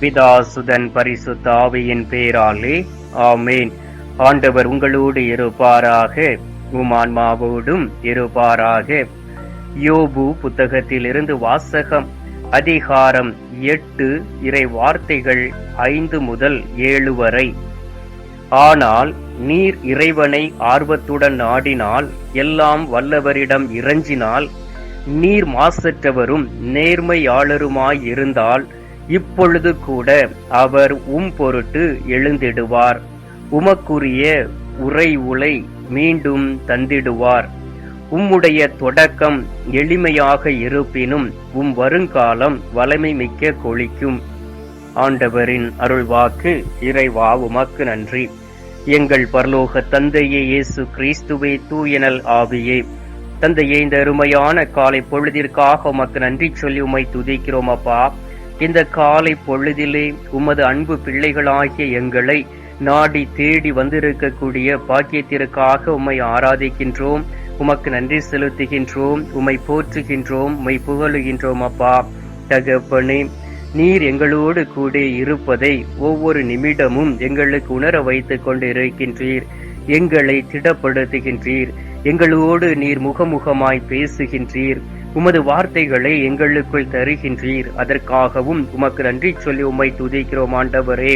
பிதாசுதன் பரிசுத்த ஆவியின் பேராலே. ஆமேன். ஆண்டவர் உங்களோடு இருப்பாராக. உமான்மாவோடும் இருப்பாராக. யோபு புத்தகத்திலிருந்து வாசகம் அதிகாரம் எட்டு இறை வார்த்தைகள் ஐந்து முதல் ஏழு வரை. ஆனால் நீர் இறைவனை ஆர்வத்துடன் நாடினால் எல்லாம் வல்லவரிடம் இறஞ்சினால் நீர் மாசற்றவரும் நேர்மையாளருமாயிருந்தால் இப்பொழுது கூட அவர் உம் பொருட்டு எழுந்திடுவார். உமக்குரிய உரை உலை மீண்டும் தந்திடுவார். உம்முடைய தொடக்கம் எளிமையாக இருப்பினும் உம் வருங்காலம் வலிமை மிக்க கொளிக்கும். ஆண்டவரின் அருள்வாக்கு இறைவா உமக்கு நன்றி. எங்கள் பரலோக தந்தையே இயேசு கிறிஸ்துவே தூயனல் ஆவியே. தந்தையே இந்த அருமையான காலை பொழுதிற்காக உமக்கு நன்றி சொல்லி உமை துதிக்கிறோம் அப்பா. இந்த காலை பொழுதிலே உமது அன்பு பிள்ளைகளாகிய எங்களை நாடி தேடி வந்திருக்கக்கூடிய பாக்கியத்திற்காக உம்மை ஆராதிக்கின்றோம். உமக்கு நன்றி செலுத்துகின்றோம். உம்மை போற்றுகின்றோம். உம்மை புகழுகின்றோம் அப்பா. தகப்பனே நீர் எங்களோடு கூட இருப்பதை ஒவ்வொரு நிமிடமும் எங்களுக்கு உணர வைத்துக் கொண்டு இருக்கின்றீர் எங்களை திடப்படுத்துகின்றீர். எங்களோடு நீர் முகமுகமாய் பேசுகின்றீர். உமது வார்த்தைகளை எங்களுக்குள் தருகின்றீர். அதற்காகவும் உமக்கு நன்றி சொல்லி உம்மை துதிக்கிறோம் ஆண்டவரே.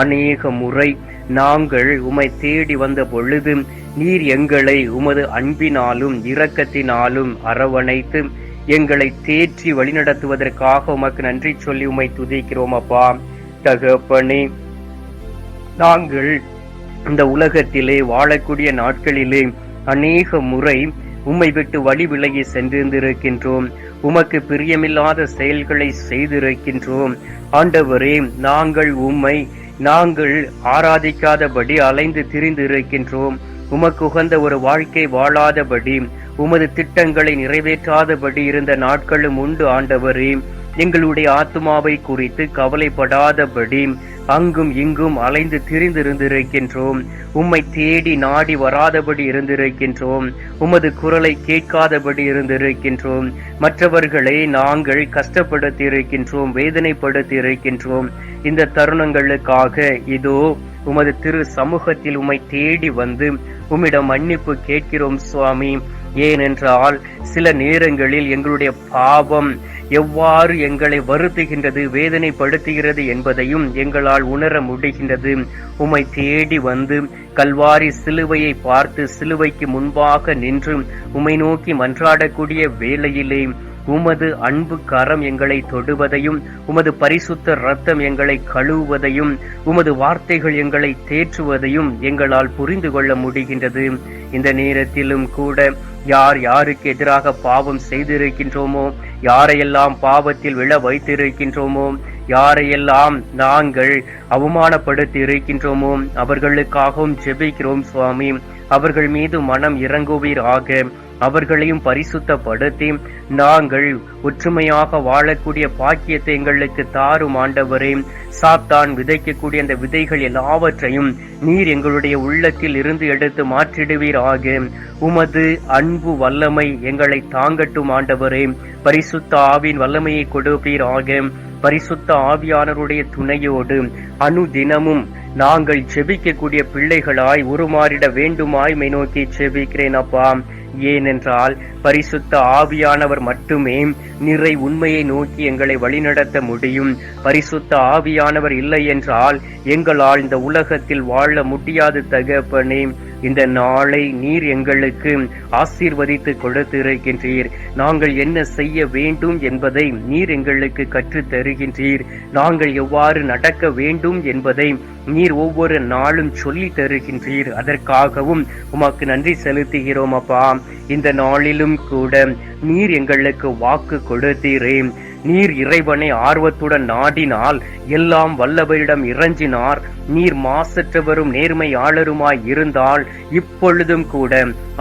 அநேக முறை நாங்கள் உம்மை தேடி வந்த பொழுது நீர் எங்களை உமது அன்பினாலும் இரக்கத்தினாலும் அரவணைத்து எங்களை தேற்றி வழிநடத்துவதற்காக உமக்கு நன்றி சொல்லி உமை துதிக்கிறோம் அப்பா. தகப்பனே நாங்கள் இந்த உலகத்திலே வாழக்கூடிய நாட்களிலே அநேக முறை உம்மை விட்டு வழி விலகி சென்றிருந்திருக்கின்றோம். உமக்கு பிரியமில்லாத செயல்களை செய்திருக்கின்றோம். ஆண்டவரே நாங்கள் உம்மை நாங்கள் ஆராதிக்காதபடி அலைந்து திரிந்திருக்கின்றோம். உமக்கு உகந்த ஒரு வாழ்க்கை வாழாதபடி உமது திட்டங்களை நிறைவேற்றாதபடி இருந்த நாட்களும் உண்டு ஆண்டவரே. எங்களுடைய ஆத்மாவை குறித்து கவலைப்படாதபடி அங்கும் இங்கும் அலைந்து திரிந்திருந்திருக்கின்றோம். உம்மை தேடி நாடி வராதபடி இருந்திருக்கின்றோம். உமது குரலை கேட்காதபடி இருந்திருக்கின்றோம். மற்றவர்களை நாங்கள் கஷ்டப்படுத்தி இருக்கின்றோம் வேதனைப்படுத்தி இருக்கின்றோம் இந்த தருணங்களுக்காக இதோ உமது திரு சமூகத்தில் உம்மை தேடி வந்து உம்மிடம் மன்னிப்பு கேட்கிறோம் சுவாமி. ஏனென்றால் சில நேரங்களில் எங்களுடைய பாவம் எவ்வாறு எங்களை வருத்துகின்றது வேதனைப்படுத்துகிறது என்பதையும் எங்களால் உணர முடிகின்றது. உம்மை தேடி வந்து கல்வாரி சிலுவையை பார்த்து சிலுவைக்கு முன்பாக நின்று உம்மை நோக்கி மன்றாடக்கூடிய வேளையிலே உமது அன்பு கரம் எங்களை தொடுவதையும் உமது பரிசுத்த ரத்தம் எங்களை கழுவுவதையும் உமது வார்த்தைகள் எங்களை தேற்றுவதையும் எங்களால் புரிந்து கொள்ள முடிகின்றது. இந்த நேரத்திலும் கூட யார் யாருக்கு எதிராக பாவம் செய்திருக்கின்றோமோ யாரையெல்லாம் பாவத்தில் விழ வைத்திருக்கின்றோமோ யாரையெல்லாம் நாங்கள் அவமானப்படுத்தி இருக்கின்றோமோ அவர்களுக்காகவும் ஜெபிக்கிறோம் சுவாமி. அவர்கள் மீது மனம் இறங்குவீராக. அவர்களையும் பரிசுத்தப்படுத்தி நாங்கள் ஒற்றுமையாக வாழக்கூடிய பாக்கியத்தை எங்களுக்கு தாரும் ஆண்டவரே. சாத்தான் விதைக்கக்கூடிய அந்த விதைகள் எல்லாவற்றையும் நீர் எங்களுடைய உள்ளத்தில் இருந்து எடுத்து மாற்றிடுவீராக. உமது அன்பு வல்லமை எங்களை தாங்கட்டும் ஆண்டவரே. பரிசுத்த ஆவின் வல்லமையை கொடுப்பீராக. பரிசுத்த ஆவியானருடைய துணையோடு அனுதினமும் நாங்கள் செபிக்கக்கூடிய பிள்ளைகளாய் உருமாறிட வேண்டுமாய் மை நோக்கி செபிக்கிறேன் அப்பா. ஏனென்றால் பரிசுத்த ஆவியானவர் மட்டுமே நிறை உண்மையை நோக்கி எங்களை வழிநடத்த முடியும். பரிசுத்த ஆவியானவர் இல்லை என்றால் எங்களால் இந்த உலகத்தில் வாழ முடியாது தகப்பனே. இந்த நாளை நீர் எங்களுக்கு ஆசீர்வதித்து கொடுத்திருக்கின்றீர். நாங்கள் என்ன செய்ய வேண்டும் என்பதை நீர் எங்களுக்கு கற்றுத் தருகின்றீர். நாங்கள் எவ்வாறு நடக்க வேண்டும் என்பதை நீர் ஒவ்வொரு நாளும் சொல்லி தருகின்றீர். அதற்காகவும் உமக்கு நன்றி செலுத்துகிறோம் அப்பா. இந்த நாளிலும் கூட நீர் எங்களுக்கு வாக்கு கொடுத்தீரே. நீர் இறைவனை ஆர்வத்துடன் நாடினால் எல்லாம் வல்லவரிடம் இறஞ்சினார் நீர் மாசற்றவரும் நேர்மையாளருமாய் இருந்தால் இப்பொழுதும் கூட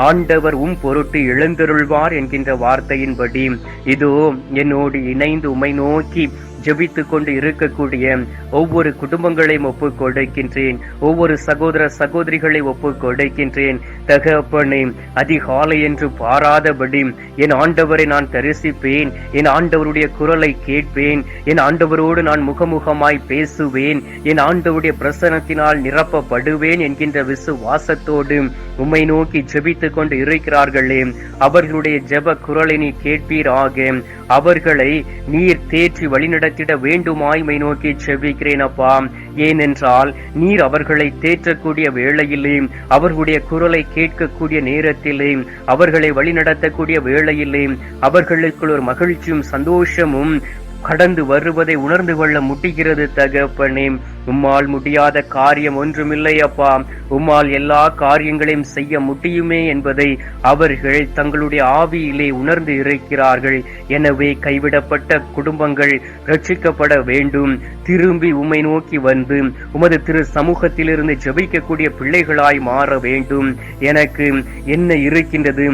ஆண்டவர் உம் பொருட்டு எழுந்தருள்வார் என்கின்ற வார்த்தையின்படி இதோ என்னோடு இணைந்து உமை நோக்கி ஜெபித்துக் கொண்டு இருக்கக்கூடிய ஒவ்வொரு குடும்பங்களையும் ஒப்புக் கொடுக்கின்றேன் ஒவ்வொரு சகோதர சகோதரிகளை ஒப்புக் கொடுக்கின்றேன் தகப்பனை அதிகாலை என்று பாராதபடி என் ஆண்டவரை நான் தரிசிப்பேன். என் ஆண்டவருடைய குரலை கேட்பேன். என் ஆண்டவரோடு நான் முகமுகமாய் பேசுவேன். என் ஆண்டவருடைய பிரசனத்தினால் நிரப்பப்படுவேன் என்கின்ற விசுவாசத்தோடு உம்மை நோக்கி ஜெபித்துக் கொண்டு இருக்கிறார்களே. அவர்களுடைய ஜெப குரலை நீ கேட்பீராக. அவர்களை நீர் தேற்றி வழிநடத்த வேண்டுமாய் மை நோக்கி செவிக்கிறேன் அப்பா ஏனென்றால் நீர் அவர்களை தேற்றக்கூடிய வேளையிலே அவர்களுடைய குரலை கேட்கக்கூடிய நேரத்திலே அவர்களை வழிநடத்தக்கூடிய வேளையிலே அவர்களுக்குள் ஒரு மகிழ்ச்சியும் சந்தோஷமும் கடந்து வருவதை உணர்ந்து கொள்ள முடிகிறது தகப்பனே. உம்மால் முடியாத காரியம் ஒன்றுமில்லை அப்பா. உம்மால் எல்லா காரியங்களையும் செய்ய முடியுமே என்பதை அவர்கள் தங்களுடைய ஆவியிலே உணர்ந்து இருக்கிறார்கள். எனவே கைவிடப்பட்ட குடும்பங்கள் ரட்சிக்கப்பட வேண்டும். திரும்பி உம்மை நோக்கி வந்து உமது திரு சமூகத்திலிருந்து ஜெபிக்கக்கூடிய பிள்ளைகளாய் மாற வேண்டும். எனக்கு என்ன இருக்கின்றது?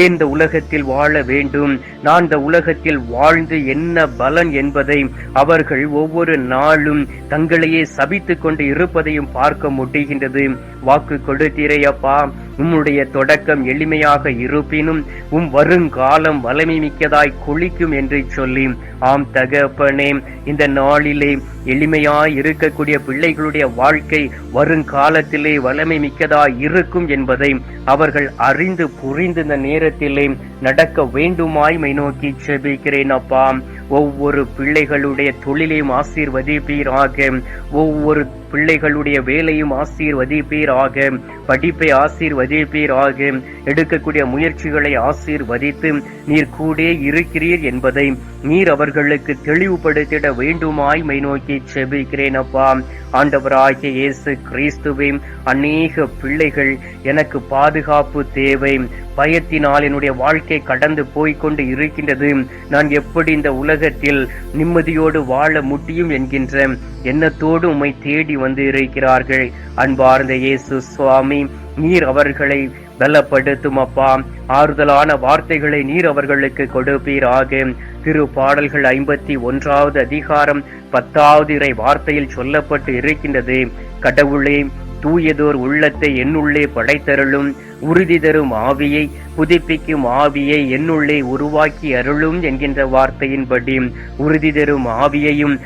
ஏன் இந்த உலகத்தில் வாழ வேண்டும்? நான் இந்த உலகத்தில் வாழ்ந்து என்ன பலன் என்பதை அவர்கள் ஒவ்வொரு நாளும் தங்களையே சபித்துக் கொண்டு இருப்பதையும் பார்க்க முடிகின்றது வாக்கு கொடுத்தீரையப்பா உம்முடைய தொடக்கம் எளிமையாக இருப்பினும் உம் வருங்காலம் வலிமை மிக்கதாய் குளிக்கும் என்று சொல்லி. ஆம் தகப்பனே இந்த நாளிலே எளிமையாய் இருக்கக்கூடிய பிள்ளைகளுடைய வாழ்க்கை வருங்காலத்திலே வலிமை மிக்கதாய் இருக்கும் என்பதை அவர்கள் அறிந்து புரிந்து இந்த நேரத்திலே நடக்க வேண்டுமாய் மை நோக்கி செபிக்கிறேன் அப்பா. ஒவ்வொரு பிள்ளைகளுடைய தொழிலையும் ஆசீர்வதிப்பீராக. ஒவ்வொரு பிள்ளைகளுடைய வேலையும் ஆசீர்வதிப்பீராக. படிப்பை ஆசீர்வதிப்பீராக. எடுக்கக்கூடிய முயற்சிகளை ஆசீர்வதித்து நீர் கூட இருக்கிறீர் என்பதை நீர் அவர்களுக்கு தெளிவுபடுத்திட வேண்டுமாய் மை நோக்கி செபிக்கிறேன் அப்பா. ஆண்டவராகிய இயேசு கிறிஸ்துவே அநேக பிள்ளைகள் எனக்கு பாதுகாப்பு தேவை. பயத்தினால் என்னுடைய வாழ்க்கை கடந்து போய்கொண்டு இருக்கின்றது. நான் எப்படி இந்த உலகத்தில் நிம்மதியோடு வாழ முடியும் என்கின்ற எண்ணத்தோடு உம்மை தேடி வந்து இருக்கிறார்கள். அன்பார்ந்த இயேசு சுவாமி நீர் அவர்களை பலப்படுத்தும் அப்பா ஆறுதலான வார்த்தைகளை நீர் அவர்களுக்கு கொடுப்பீராக. திரு பாடல்கள் ஐம்பத்தி ஒன்றாவது அதிகாரம் பத்தாவது இறை வார்த்தையில் சொல்லப்பட்டு இருக்கின்றது. கடவுளே தூயதோர் உள்ளத்தை என்னுள்ளே படைத்தருளும் உறுதி தரும் ஆவியை புதுப்பிக்கும் ஆவியை என்னுள்ளே உருவாக்கி அருளும் என்கின்ற வார்த்தையின்படி உறுதி தரும் ஆவியையும்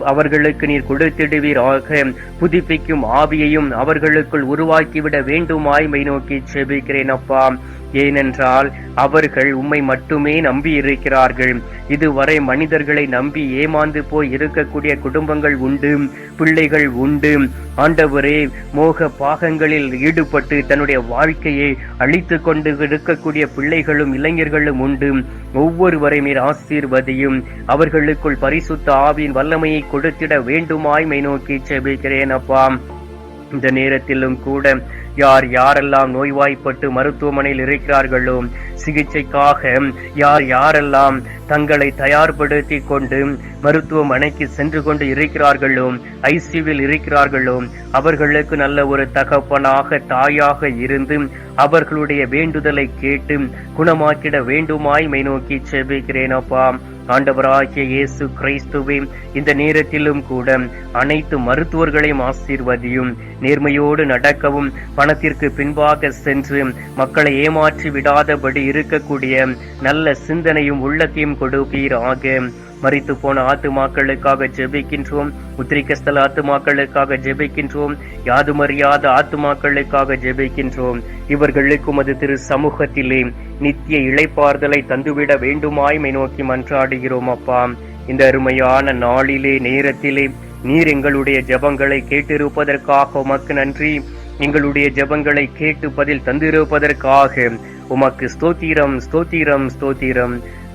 அவர்களுக்கு நீர் கொடுத்திடுவீராக. புதுப்பிக்கும் ஆவியையும் அவர்களுக்குள் உருவாக்கிவிட வேண்டுமாய் மை நோக்கி செபிக்கிறேன் அப்பா. ஏனென்றால் அவர்கள் உம்மை மட்டுமே நம்பி இருக்கிறார்கள் இதுவரை மனிதர்களை நம்பி ஏமாந்து போய் இருக்கக்கூடிய குடும்பங்கள் உண்டு பிள்ளைகள் உண்டு. ஆண்டவரே மோக பாகங்களில் ஈடுபட்டு தன்னுடைய வாழ்க்கையை அழித்து கொண்டு இருக்கக்கூடிய பிள்ளைகளும் இளைஞர்களும் உண்டு. ஒவ்வொருவரை மீர் ஆசீர்வதியும். அவர்களுக்குள் பரிசுத்த ஆவியின் வல்லமையை கொடுத்திட வேண்டுமாய் மை நோக்கி செபிக்கிறேன் அப்பா. இந்த நேரத்திலும் கூட யார் யாரெல்லாம் நோய்வாய்ப்பட்டு மருத்துவமனையில் இருக்கிறார்களோ சிகிச்சைக்காக யார் யாரெல்லாம் தங்களை தயார்படுத்தி கொண்டு மருத்துவமனைக்கு சென்று கொண்டு இருக்கிறார்களோ ஐசியூவில் இருக்கிறார்களோ அவர்களுக்கு நல்ல ஒரு தகப்பனாக தாயாக இருந்து அவர்களுடைய வேண்டுதலை கேட்டு குணமாக்கிட வேண்டுமாய் மை நோக்கி செபிக்கிறேன் அப்பா. ஆண்டவராகிய இயேசு கிறிஸ்துவே இந்த நேரத்திலும் கூட அனைத்து மருத்துவர்களையும் ஆசீர்வதியும் நேர்மையோடு நடக்கவும் பணத்திற்கு பின்பாக சென்று மக்களை ஏமாற்றி விடாதபடி இருக்கக்கூடிய நல்ல சிந்தனையும் உள்ளத்தையும் கொடுப்பீராக. மறித்து போன ஆத்துமாக்களுக்காக ஜெபிக்கின்றோம். உத்திரிக்கஸ்தல ஆத்துமாக்களுக்காக ஜெபிக்கின்றோம். யாதுமறியாத ஆத்துமாக்களுக்காக ஜெபிக்கின்றோம். இவர்களுக்கு உமது திரு சமூகத்திலே நித்திய இழைப்பார்தலை தந்துவிட வேண்டுமாய்மை நோக்கி மன்றாடுகிறோம் அப்பா. இந்த அருமையான நாளிலே நேரத்திலே நீர் எங்களுடைய ஜெபங்களை கேட்டிருப்பதற்காக உமக்கு நன்றி. எங்களுடைய ஜெபங்களை கேட்டு பதில் தந்திருப்பதற்காக உமக்கு ஸ்தோத்திரம் ஸ்தோத்திரம் ஸ்தோத்திரம்.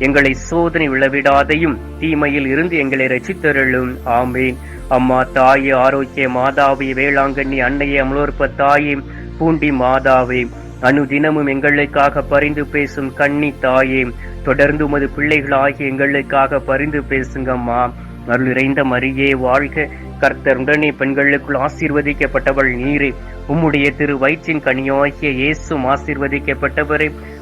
எங்களை சோதனை விழவிடாதையும் தீமையில் இருந்து எங்களை ரசித்தருளும். ஆமேன். அம்மா தாயே ஆரோக்கிய மாதாவே வேளாங்கண்ணி அன்னையே அமலோற்ப தாயே பூண்டி மாதாவே அனுதினமும் எங்களுக்காக பரிந்து பேசும் கண்ணி தாயே தொடர்ந்து உமது பிள்ளைகளாகி எங்களுக்காக பரிந்து பேசுங்கம்மா. அருள் நிறைந்த மரியே வாழ்க. கர்த்தர் உடனே பெண்களுக்குள் ஆசீர்வதிக்கப்பட்டவள் நீரே. உம்முடைய திரு வயிற்றின் கனியாகிய இயேசும் ஆசீர்வதிக்கப்பட்டவரே.